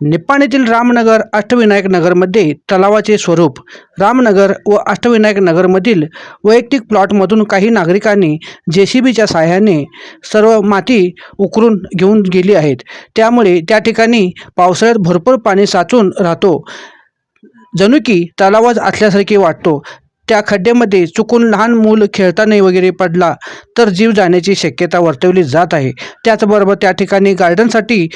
निप्पाणीतील रामनगर अष्टविनायक नगरमध्ये तलावाचे स्वरूप. रामनगर व अष्टविनायक नगरमधील वैयक्तिक प्लॉटमधून काही नागरिकांनी जे सी बीच्या साहाय्याने सर्व माती उकरून घेऊन गेली आहेत. त्यामुळे त्या ठिकाणी पावसाळ्यात भरपूर पाणी साचून राहतो. जणू की तलावच असल्यासारखे वाटतो. त्या खड्ड्यामध्ये चुकून लहान मूल खेळताना वगैरे पडला तर जीव जाण्याची शक्यता वर्तवली जात आहे. त्याचबरोबर त्या ठिकाणी गार्डनसाठी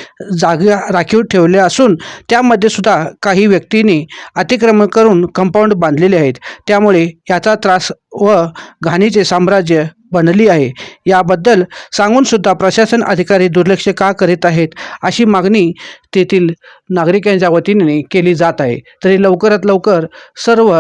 जागा राखीव ठेवल्या असून त्यामध्ये सुद्धा काही व्यक्तींनी अतिक्रमण करून कंपाऊंड बांधलेले आहेत. त्यामुळे याचा त्रास व घाणीचे साम्राज्य बनली आहे. याबद्दल सांगून सुद्धा प्रशासन अधिकारी दुर्लक्ष का करीत आहेत अशी मागणी तेथील नागरिकांच्या वतीने केली जात आहे. तरी लवकरात लवकर सर्व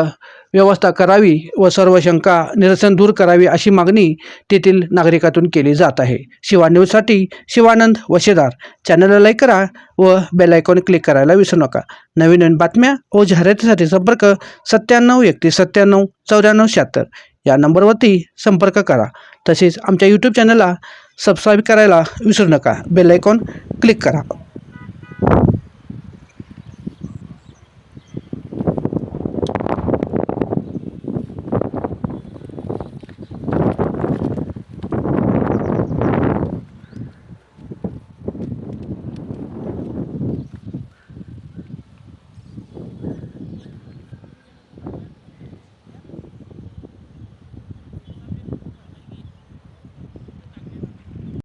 व्यवस्था करावी व सर्व शंका निरसन दूर करावी अशी मागणी तेथील नागरिकातून केली जात आहे. शिवा न्यूजसाठी शिवानंद वशेदार. चॅनलला लाईक करा व बेल आयकॉन क्लिक करायला विसरू नका. नवीन नवीन बातम्या व जाहिरातीसाठी संपर्क सत्त्याण्णव एकतीस सत्त्याण्णव चौऱ्याण्णव शहात्तर. या नंबरवरती संपर्क करा. तसेच आमच्या यूट्यूब चॅनलला सबस्क्राईब करायला विसरू नका. बेल आयकॉन क्लिक करा.